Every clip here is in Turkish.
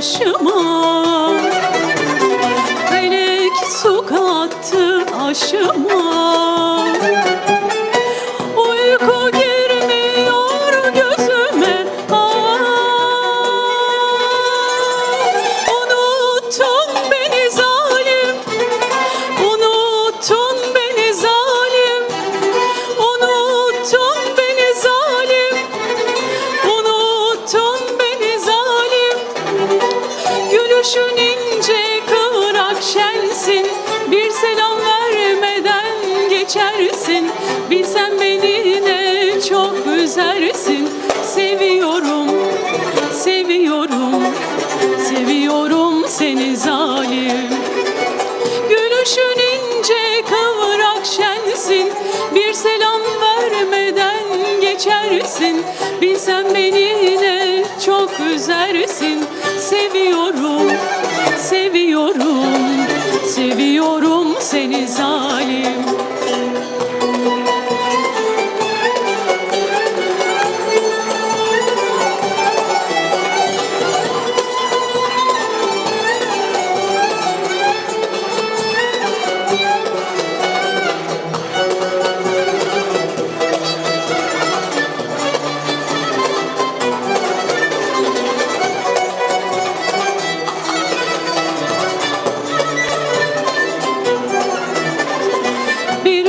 başıma. Felek su kattı aşıma çok üzersin Seviyorum, seviyorum Seviyorum seni zalim. Gülüşün ince kıvrak şensin. Bir selam vermeden geçersin. Bilsen beni ne çok üzersin. Seviyorum, seviyorum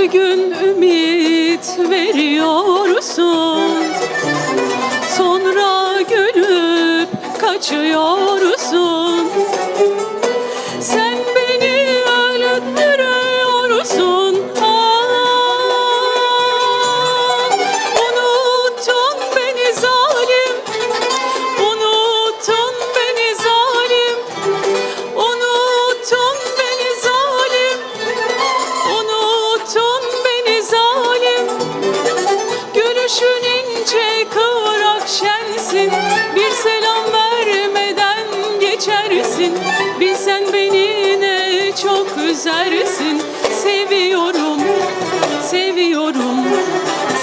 gün ümit veriyorsun selam vermeden geçersin. Bilsen beni ne çok üzersin. Seviyorum, seviyorum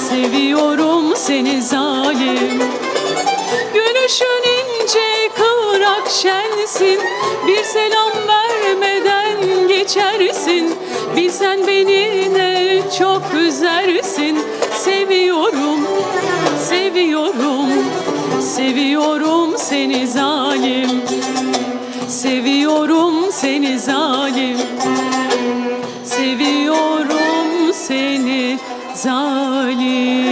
Seviyorum seni zalim. Gülüşün ince kıvrak şensin. Bir selam vermeden geçersin. Bilsen beni ne çok üzersin. Seviyorum, seviyorum Seviyorum seni zalim. Seviyorum seni zalim. Seviyorum seni zalim